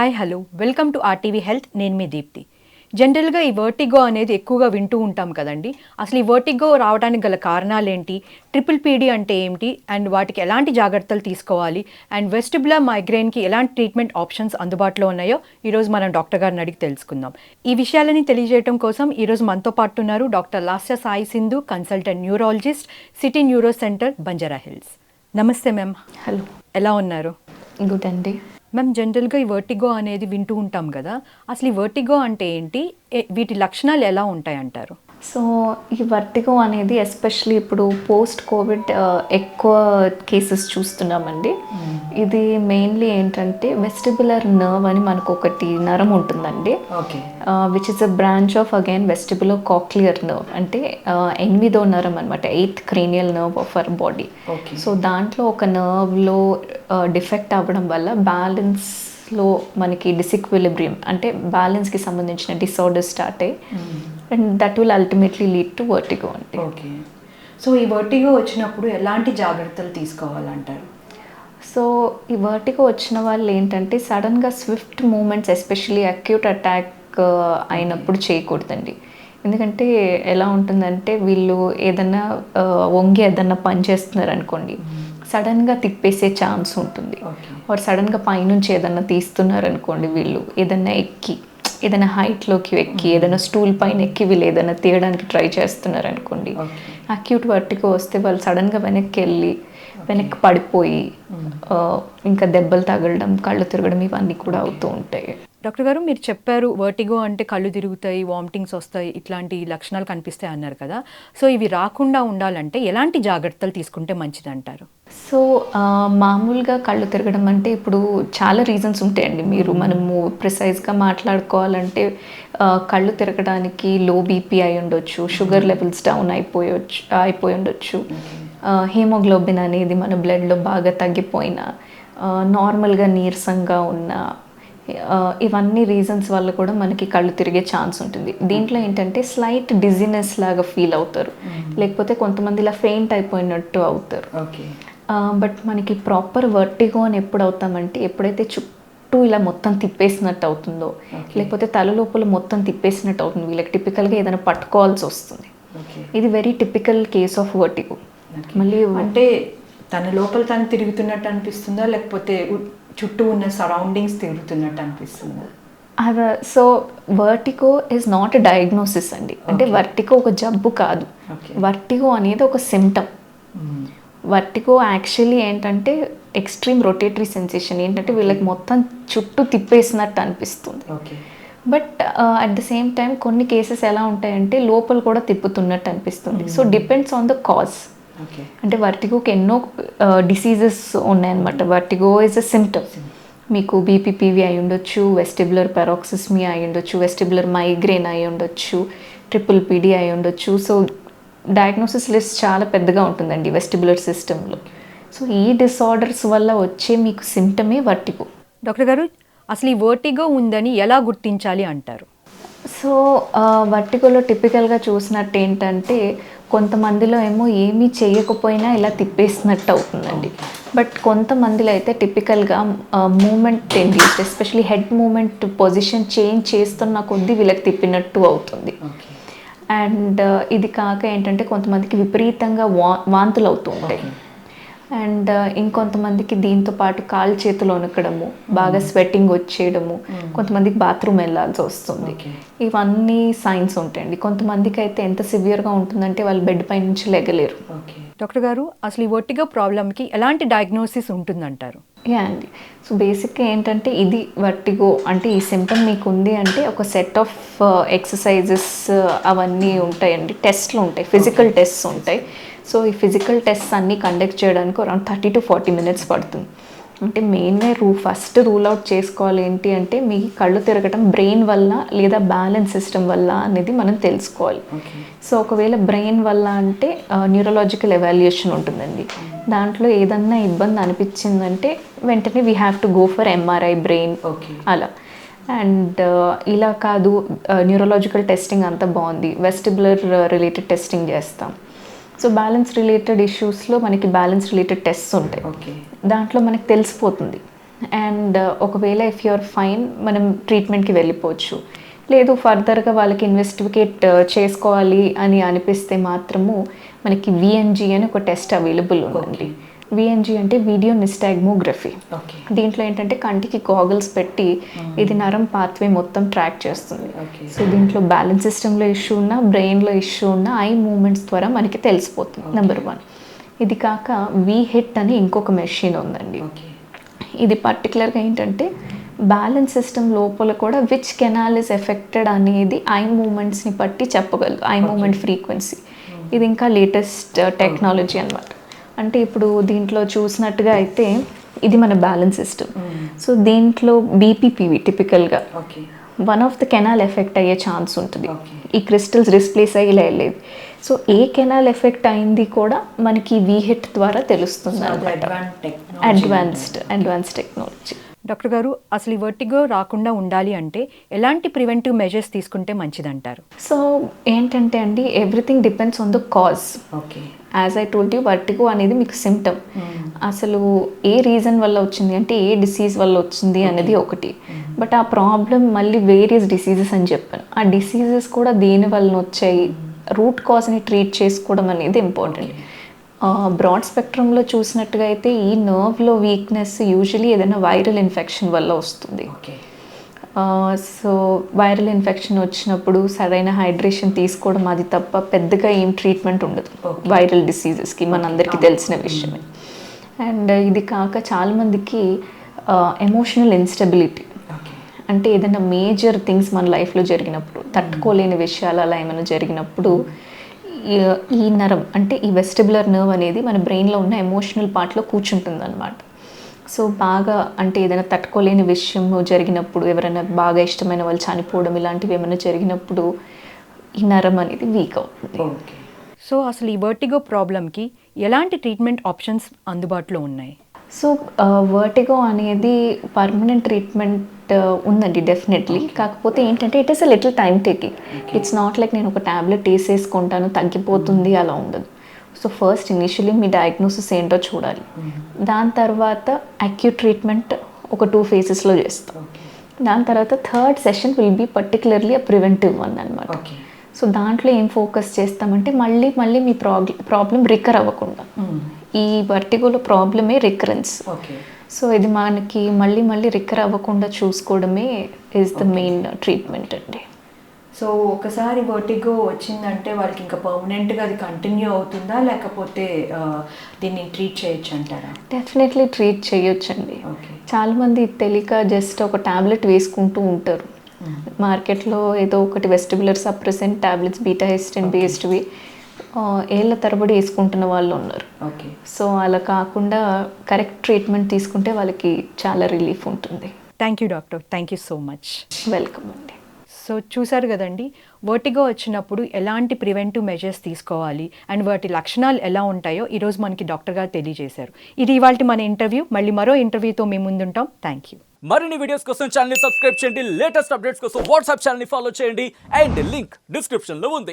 Hi hello welcome to RTV health నేను మీ దీప్తి. జనరల్గా ఈ వర్టిగో అనేది ఎక్కువగా వింటూ ఉంటాం కదండి. అసలు ఈ వర్టిగో రావడానికి గల కారణాలు ఏంటి ట్రిపుల్ పీడీ అంటే ఏమిటి? అండ్ వాటికి ఎలాంటి జాగ్రత్తలు తీసుకోవాలి? అండ్ వెస్టిబులర్ మైగ్రేన్కి ఎలాంటి ట్రీట్మెంట్ ఆప్షన్స్ అందుబాటులో ఉన్నాయో ఈరోజు మనం డాక్టర్ గారిని అడిగి తెలుసుకుందాం. ఈ విషయాలని తెలియజేయడం కోసం ఈరోజు మనతో పాటు ఉన్నారు doctor Lasya Sai Sindhu consultant neurologist city neuro centre Banjara Hills నమస్తే మ్యామ్ హలో ఎలా ఉన్నారు? గుడ్ అండి. మ్యామ్ జనరల్గా ఈ వర్టిగో అనేది వింటూ ఉంటాం కదా. అసలు ఈ వర్టిగో అంటే ఏంటి? వీటి లక్షణాలు ఎలా ఉంటాయి అంటారు సో ఈ వర్టిగో అనేది ఎస్పెషలీ ఇప్పుడు పోస్ట్ కోవిడ్ ఎక్కువ కేసెస్ చూస్తున్నామండి. ఇది మెయిన్లీ ఏంటంటే వెస్టిబులర్ నర్వ్ అని మనకు ఒకటి నరం ఉంటుందండి. Which is a branch of again vestibulo cochlear nerve అంటే ఎనిమిదో నరం అనమాట eighth cranial nerve of our body so దాంట్లో ఒక నర్వ్లో డిఫెక్ట్ అవ్వడం వల్ల బ్యాలెన్స్లో మనకి డిసిక్విలిబ్రియం అంటే బ్యాలెన్స్కి సంబంధించిన డిసార్డర్ స్టార్ట్ అయ్యి and that will ultimately lead to vertigo అంటే ఓకే సో ఈ వర్టిగో వచ్చినప్పుడు ఎలాంటి జాగ్రత్తలు తీసుకోవాలంటారు? సో ఈ వర్టిగో వచ్చిన వాళ్ళు ఏంటంటే సడన్గా swift movements especially acute attack అయినప్పుడు చేయకూడదండి. ఎందుకంటే ఎలా ఉంటుందంటే వీళ్ళు ఏదన్నా ఆ, వంగి ఏదన్నా పని చేస్తున్నారు అనుకోండి సడన్గా తిప్పేసే ఛాన్స్ ఉంటుంది. వారు సడన్గా పైనుంచి ఏదన్నా తీస్తున్నారు అనుకోండి వీళ్ళు ఏదన్నా ఎక్కి ఏదైనా హైట్లోకి ఎక్కి ఏదైనా స్టూల్ పైన ఎక్కి వీళ్ళు ఏదైనా తీయడానికి ట్రై చేస్తున్నారు అనుకోండి అక్యూట్ వర్టికో వస్తే వాళ్ళు సడన్గా వెనక్కి వెళ్ళి వెనక్కి పడిపోయి ఆ, ఇంకా దెబ్బలు తగలడం కళ్ళు తిరగడం ఇవన్నీ కూడా అవుతూ ఉంటాయి. డాక్టర్ గారు మీరు చెప్పారు వర్టిగో అంటే కళ్ళు తిరుగుతాయి వామిటింగ్స్ వస్తాయి ఇట్లాంటి లక్షణాలు కనిపిస్తాయి అన్నారు కదా. సో ఇవి రాకుండా ఉండాలంటే ఎలాంటి జాగ్రత్తలు తీసుకుంటే మంచిది అంటారు సో మామూలుగా కళ్ళు తిరగడం అంటే ఇప్పుడు చాలా రీజన్స్ ఉంటాయండి. మీరు మనము ప్రిసైజ్గా మాట్లాడుకోవాలంటే కళ్ళు తిరగడానికి లో బీపీ అయి ఉండొచ్చు షుగర్ లెవెల్స్ డౌన్ అయిపోయొచ్చు అయిపోయి ఉండొచ్చు. హీమోగ్లోబిన్ అనేది మన బ్లడ్లో బాగా తగ్గిపోయిన నార్మల్గా నీరసంగా ఉన్న ఇవన్నీ రీజన్స్ వల్ల కూడా మనకి కళ్ళు తిరిగే ఛాన్స్ ఉంటుంది. దీంట్లో ఏంటంటే స్లైట్ డిజినెస్ లాగా ఫీల్ అవుతారు. లేకపోతే కొంతమంది ఇలా ఫెయింట్ అయిపోయినట్టు అవుతారు. బట్ మనకి ప్రాపర్ వర్టిగో అని ఎప్పుడు అవుతామంటే ఎప్పుడైతే చుట్టూ ఇలా మొత్తం తిప్పేసినట్టు అవుతుందో లేకపోతే తల లోపల మొత్తం తిప్పేసినట్టు అవుతుంది. వీళ్ళకి టిపికల్గా ఏదైనా పట్టుకోవాల్సి వస్తుంది. ఇది very typical case of vertigo మళ్ళీ అంటే తన లోపల తను తిరుగుతున్నట్టు అనిపిస్తుందా? లేకపోతే చుట్టూ ఉన్న సరౌండింగ్స్ తిరుగుతున్నట్టు అనిపిస్తుందా. అద so vertigo is not diagnosis అండి. అంటే వర్టిగో ఒక జబ్బు కాదు. వర్టిగో అనేది ఒక సిమ్టమ్ వర్టిగో యాక్చువల్లీ ఏంటంటే ఎక్స్ట్రీమ్ రొటేటరీ సెన్సేషన్ ఏంటంటే వీళ్ళకి మొత్తం చుట్టూ తిప్పేసినట్టు అనిపిస్తుంది. But at the same time కొన్ని కేసెస్ ఎలా ఉంటాయంటే లోపల కూడా తిప్పుతున్నట్టు అనిపిస్తుంది. So depends on the cause అంటే వర్టిగోకి ఎన్నో డిసీజెస్ ఉన్నాయన్నమాట. వర్టిగో ఇస్ అ సిమ్టమ్ మీకు బీపీపీవీ అయి ఉండొచ్చు వెస్టిబులర్ పెరాక్సిస్మీ అయి ఉండొచ్చు వెస్టిబులర్ మైగ్రేన్ అయి ఉండొచ్చు ట్రిపుల్ పీడీ అయి ఉండొచ్చు. సో డయాగ్నోసిస్ లిస్ట్ చాలా పెద్దగా ఉంటుందండి వెస్టిబులర్ సిస్టంలో సో ఈ డిసార్డర్స్ వల్ల వచ్చే మీకు సిమ్టమే వర్టిగో డాక్టర్ గారు అసలు ఈ వర్టిగో ఉందని ఎలా గుర్తించాలి అంటారు? సో వర్టికోలో టిపికల్గా చూసినట్టు ఏంటంటే కొంతమందిలో ఏమో ఏమీ చేయకపోయినా ఇలా తిప్పేసినట్టు అవుతుందండి. బట్ కొంతమందిలో అయితే టిపికల్గా movement induced especially head movement position change చేస్తున్న కొద్దీ వీళ్ళకి తిప్పినట్టు అవుతుంది. అండ్ ఇది కాక ఏంటంటే కొంతమందికి విపరీతంగా వా వాంతులు అవుతూ ఉంటాయి అండ్ ఇంకొంతమందికి దీంతో పాటు కాలు చేతులు వణకడము బాగా స్వెట్టింగ్ వచ్చేయడము కొంతమందికి బాత్రూమ్ వెళ్ళాల్సి వస్తుంది. ఇవన్నీ సైన్స్ ఉంటాయండి. కొంతమందికి అయితే ఎంత సివియర్గా ఉంటుందంటే వాళ్ళు బెడ్ పై నుంచి లెగలేరు. ఓకే. డాక్టర్ గారు అసలు ఈ వర్టిగో ప్రాబ్లమ్కి ఎలాంటి డయాగ్నోసిస్ ఉంటుందంటారు? యా అండి. సో బేసిక్గా ఏంటంటే ఇది వర్టిగో అంటే ఈ సిమ్టమ్ మీకు ఉంది అంటే ఒక సెట్ ఆఫ్ ఎక్సర్సైజెస్ అవన్నీ ఉంటాయండి. టెస్ట్లు ఉంటాయి. ఫిజికల్ టెస్ట్స్ ఉంటాయి. సో ఈ ఫిజికల్ టెస్ట్స్ అన్నీ కండక్ట్ చేయడానికి around thirty to forty minutes పడుతుంది. అంటే మెయిన్గా రూ ఫస్ట్ రూల్ అవుట్ చేసుకోవాలి ఏంటి అంటే మీ కళ్ళు తిరగటం బ్రెయిన్ వల్ల లేదా బ్యాలెన్స్ సిస్టమ్ వల్ల అనేది మనం తెలుసుకోవాలి. సో ఒకవేళ బ్రెయిన్ వల్ల అంటే న్యూరలాజికల్ ఎవాల్యుయేషన్ ఉంటుందండి. దాంట్లో ఏదన్నా ఇబ్బంది అనిపించిందంటే వెంటనే we have to go for MRI brain okay. అలా. అండ్ ఇలా కాదు న్యూరలాజికల్ టెస్టింగ్ అంతా బాగుంది. వెస్టిబులర్ రిలేటెడ్ టెస్టింగ్ చేస్తాం. సో బ్యాలెన్స్ రిలేటెడ్ ఇష్యూస్లో మనకి బ్యాలెన్స్ రిలేటెడ్ టెస్ట్స్ ఉంటాయి. ఓకే దాంట్లో మనకి తెలిసిపోతుంది. అండ్ ఒకవేళ ఇఫ్ యూఆర్ ఫైన్ మనం ట్రీట్మెంట్కి వెళ్ళిపోవచ్చు. లేదు ఫర్దర్గా వాళ్ళకి ఇన్వెస్టిగేట్ చేసుకోవాలి అని అనిపిస్తే మాత్రము మనకి విఎన్జి అని ఒక టెస్ట్ అవైలబుల్ ఉందండి. విఎన్జి అంటే వీడియో నిస్టాగ్మోగ్రఫీ. దీంట్లో ఏంటంటే కంటికి గాగల్స్ పెట్టి ఇది నరం పాత్వే మొత్తం ట్రాక్ చేస్తుంది. సో దీంట్లో బ్యాలెన్స్ సిస్టంలో ఇష్యూ ఉన్నా బ్రెయిన్లో ఇష్యూ ఉన్నా ఐ మూమెంట్స్ ద్వారా మనకి తెలిసిపోతుంది నెంబర్ వన్ ఇది కాక వీ హిట్ అని ఇంకొక మెషిన్ ఉందండి. ఇది పర్టికులర్గా ఏంటంటే బ్యాలెన్స్ సిస్టమ్ లోపల కూడా విచ్ కెనాల్ ఇస్ ఎఫెక్టెడ్ అనేది ఐ మూమెంట్స్ని బట్టి చెప్పగలదు ఐ మూమెంట్ ఫ్రీక్వెన్సీ. ఇది ఇంకా లేటెస్ట్ టెక్నాలజీ అన్నమాట. అంటే ఇప్పుడు దీంట్లో చూసినట్టుగా అయితే ఇది మన బ్యాలెన్స్ సిస్టమ్. సో దీంట్లో BPPV టిపికల్గా okay one of the canal effect అయ్యే ఛాన్స్ ఉంటుంది. ఈ క్రిస్టల్స్ డిస్ప్లేస్ అయ్యి ఇలా వెళ్ళేది సో ఏ కెనాల్ ఎఫెక్ట్ అయింది కూడా మనకి వీహిట్ ద్వారా తెలుస్తుంది అడ్వాన్స్డ్ అడ్వాన్స్ టెక్నాలజీ డాక్టర్ గారు అసలు ఈ వర్టిగో రాకుండా ఉండాలి అంటే ఎలాంటి ప్రివెంటివ్ మెజర్స్ తీసుకుంటే మంచిదంటారు? సో ఏంటంటే అండి everything depends on the cause okay as I told you vertigo అనేది మీకు సిమ్టమ్ అసలు ఏ రీజన్ వల్ల వచ్చింది అంటే ఏ డిసీజ్ వల్ల వచ్చింది అనేది ఒకటి. బట్ ఆ ప్రాబ్లం మళ్ళీ వేరియస్ డిసీజెస్ అని చెప్పాను. ఆ డిసీజెస్ కూడా దేని వలన వచ్చాయి? రూట్ కాజ్ని ట్రీట్ చేసుకోవడం అనేది ఇంపార్టెంట్ బ్రాడ్ స్పెక్ట్రమ్లో చూసినట్టుగా అయితే ఈ నర్వ్లో వీక్నెస్ యూజువలీ ఏదైనా వైరల్ ఇన్ఫెక్షన్ వల్ల వస్తుంది. ఓకే సో వైరల్ ఇన్ఫెక్షన్ వచ్చినప్పుడు సరైన హైడ్రేషన్ తీసుకోవడం అది తప్ప పెద్దగా ఏం ట్రీట్మెంట్ ఉండదు. వైరల్ డిసీజెస్కి మనందరికీ తెలిసిన విషయమే. అండ్ ఇది కాక చాలామందికి ఎమోషనల్ ఇన్స్టెబిలిటీ అంటే ఏదైనా మేజర్ థింగ్స్ మన లైఫ్లో జరిగినప్పుడు తట్టుకోలేని విషయాలు అలా ఏమైనా జరిగినప్పుడు ఈ- ఈ నరం అంటే ఈ వెస్టిబులర్ నర్వ్ అనేది మన బ్రెయిన్లో ఉన్న ఎమోషనల్ పార్ట్లో కూర్చుంటుంది అనమాట సో బాగా అంటే ఏదైనా తట్టుకోలేని విషయం జరిగినప్పుడు ఎవరైనా బాగా ఇష్టమైన వాళ్ళు చనిపోవడం ఇలాంటివి ఏమైనా జరిగినప్పుడు ఈ నరం అనేది వీక్ అవుతుంది. ఓకే సో అసలు ఈ వర్టిగో ప్రాబ్లమ్కి ఎలాంటి ట్రీట్మెంట్ ఆప్షన్స్ అందుబాటులో ఉన్నాయి? సో వర్టిగో అనేది పర్మనెంట్ ట్రీట్మెంట్ ఉందండి డెఫినెట్లీ కాకపోతే ఏంటంటే it is a little time taking it's not like నేను ఒక ట్యాబ్లెట్ వేసేసుకుంటాను తగ్గిపోతుంది అలా ఉండదు. సో ఫస్ట్ ఇనిషియలీ మీ డయాగ్నోసిస్ ఏంటో చూడాలి. దాని తర్వాత అక్యూట్ ట్రీట్మెంట్ ఒక టూ ఫేజెస్లో చేస్తాం. దాని తర్వాత third session will be particularly a preventive one అనమాట సో దాంట్లో ఏం ఫోకస్ చేస్తామంటే మళ్ళీ మళ్ళీ మీ ప్రాబ్లం ప్రాబ్లం రికర్ అవ్వకుండా. ఈ వర్టిగోలో ప్రాబ్లమే రికరెన్స్ సో ఇది మనకి మళ్ళీ మళ్ళీ రికర్ అవ్వకుండా చూసుకోవడమే ఇస్ ద మెయిన్ ట్రీట్మెంట్ అండి. సో ఒకసారి వర్టిగో వచ్చిందంటే వాళ్ళకి ఇంకా పర్మనెంట్గా అది కంటిన్యూ అవుతుందా? లేకపోతే దీన్ని ట్రీట్ చేయొచ్చు అంటారా? డెఫినెట్లీ ట్రీట్ చేయొచ్చండి. ఓకే. చాలామంది తెలియక జస్ట్ ఒక టాబ్లెట్ వేసుకుంటూ ఉంటారు. మార్కెట్లో ఏదో ఒకటి vestibular suppressant tablets betahistine బేస్డ్వి ఏళ్ళ తరబడి వేసుకుంటున్న వాళ్ళు ఉన్నారు. ఓకే. సో అలా కాకుండా కరెక్ట్ ట్రీట్మెంట్ తీసుకుంటే వాళ్ళకి చాలా రిలీఫ్ ఉంటుంది. Thank you doctor thank you so much welcome అండి. సో చూసారు కదండి వర్టిగో వచ్చినప్పుడు ఎలాంటి ప్రివెంటివ్ మెజర్స్ తీసుకోవాలి అండ్ వాటి లక్షణాలు ఎలా ఉంటాయో ఈరోజు మనకి డాక్టర్ గారు తెలియజేశారు. ఇది ఇవాళ మన ఇంటర్వ్యూ మళ్ళీ మరో ఇంటర్వ్యూతో మేము ముందుంటాం. థ్యాంక్ యూ మరిన్ని వీడియోస్ కోసం ఛానల్ సబ్స్క్రైబ్ చేయండి. లేటెస్ట్ అప్డేట్స్ కోసం వాట్సాప్ ఛానల్ ఫాలో చేయండి. అండ్ లింక్ డిస్క్రిప్షన్లో ఉంది.